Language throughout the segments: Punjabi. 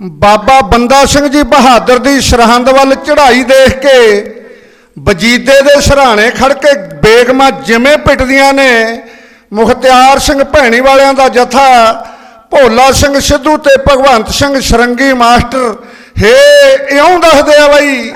ਬਾਬਾ ਬੰਦਾ ਸਿੰਘ ਜੀ ਬਹਾਦਰ ਦੀ ਸਰਹੰਦ ਵੱਲ ਚੜ੍ਹਾਈ ਦੇਖ ਕੇ ਵਜੀਦੇ ਦੇ ਸਰਾਣੇ ਖੜ ਕੇ ਬੇਗਮਾਂ ਜਿਵੇਂ ਪਿੱਟਦੀਆਂ ਨੇ, ਮੁਖਤਿਆਰ ਸਿੰਘ ਭੈਣੀ ਵਾਲਿਆਂ ਦਾ ਜਥਾ, ਭੋਲਾ ਸਿੰਘ ਸਿੱਧੂ ਤੇ ਭਗਵੰਤ ਸਿੰਘ ਸ਼ਰੰਗੀ ਮਾਸਟਰ, ਹੇ ਇਉਂ ਦੱਸਦੇ ਆ ਬਈ।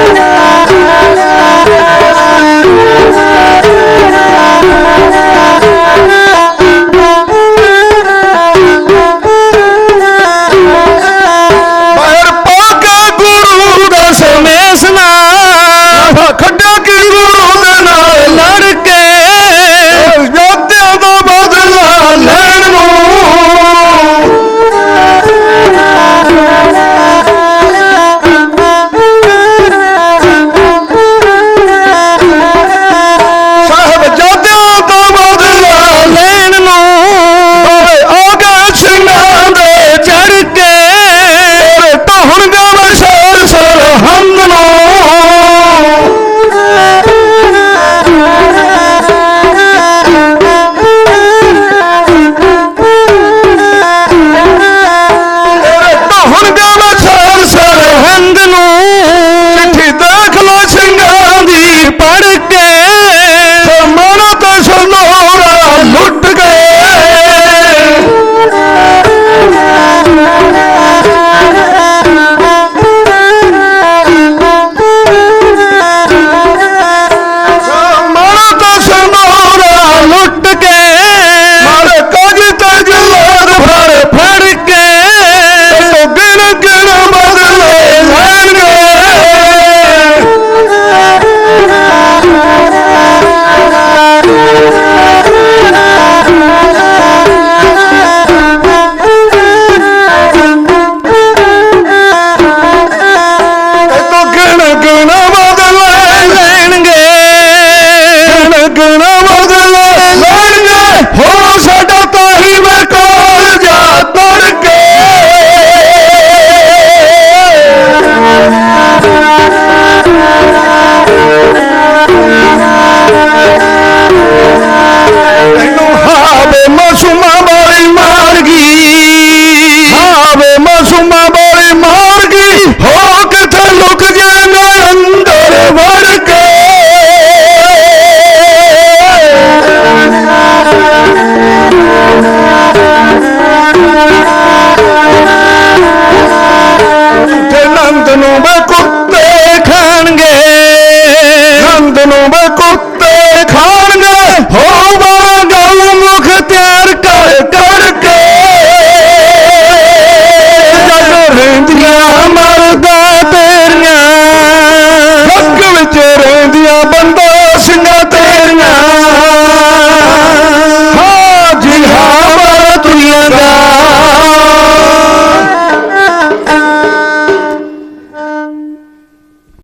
Hallelujah.